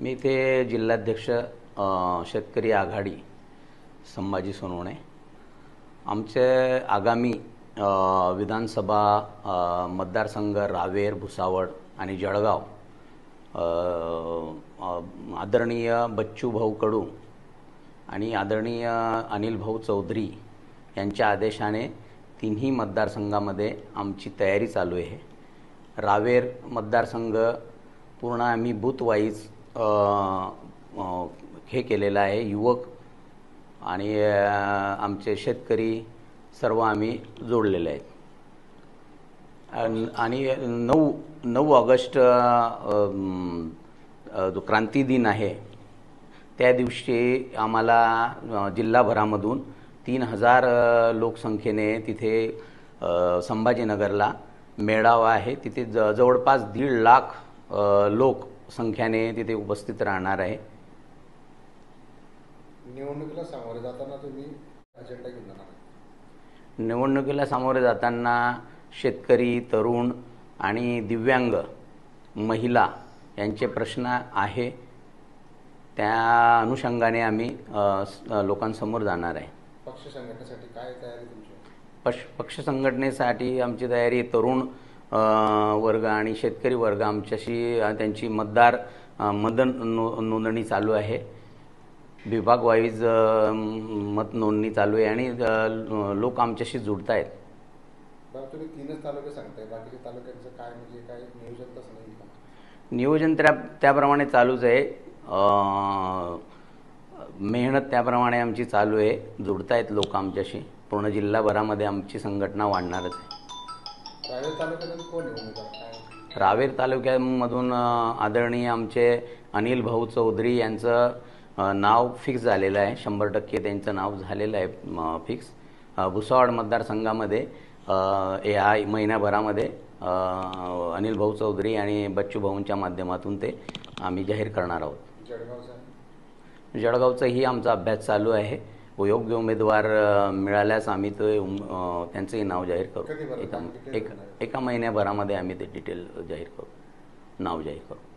मी ते जिल्हाध्यक्ष शेतकरी आघाडी संभाजी सोनवणे. आमचे आगामी विधानसभा मतदारसंघ रावेर भुसावळ आणि जळगाव आदरणीय बच्चू भाऊ कडू आणि आदरणीय अनिल भाऊ चौधरी यांच्या आदेशाने तिन्ही मतदारसंघामध्ये आमची तयारी चालू आहे. रावेर मतदारसंघ पूर्ण आम्ही बूथवाईज हे केलेलं आहे युवक आणि आमचे शेतकरी सर्व आम्ही जोडलेले आहेत. आणि नऊ नऊ ऑगस्ट जो क्रांती दिन आहे त्या दिवशी आम्हाला जिल्हाभरामधून तीन हजार लोकसंख्येने तिथे संभाजीनगरला मेळावा आहे. तिथे ज जवळपास दीड लाख लोक संख्याने तिथे उपस्थित राहणार आहे. निवडणुकीला सामोरे जाताना तुम्ही अजेंडा घेऊन जाणार. निवडणुकीला सामोरे जाताना शेतकरी तरुण आणि दिव्यांग महिला यांचे प्रश्न आहे. त्या अनुषंगाने आम्ही लोकांसमोर जाणार आहे. पक्ष संघटनेसाठी काय तयारी तुमची पक्ष पक्ष संघटनेसाठी आमची तयारी तरुण वर्ग आणि शेतकरी वर्ग आमच्याशी त्यांची मतदार मदन नो नोंदणी चालू आहे. विभाग वाईज मत नोंदणी चालू आहे आणि लोक आमच्याशी जुडत आहेत म्हणजे काय नियोजन त्या त्याप्रमाणे चालूच आहे. मेहनत त्याप्रमाणे आमची चालू आहे. जुडतायत लोक आमच्याशी. पूर्ण जिल्हाभरामध्ये आमची संघटना वाढणारच आहे. रावेर तालुक्यातून कोण आहे उमेदवार? काय? रावेर तालुक्यामधून आदरणीय आमचे अनिल भाऊ चौधरी यांचं नाव फिक्स झालेलं आहे. शंभर टक्के त्यांचं नाव झालेलं आहे फिक्स भुसावळ मतदारसंघामध्ये या महिन्याभरामध्ये अनिल भाऊ चौधरी आणि बच्चू भाऊंच्या माध्यमातून ते आम्ही जाहीर करणार आहोत. जळगावचा जळगावचाही आमचा अभ्यास चालू आहे. योग्य उमेदवार मिळाल्यास आम्ही ते उम- त्यांचंही नाव जाहीर करू. एका एका महिन्याभरामध्ये आम्ही ते डिटेल जाहीर करू. नाव जाहीर करू.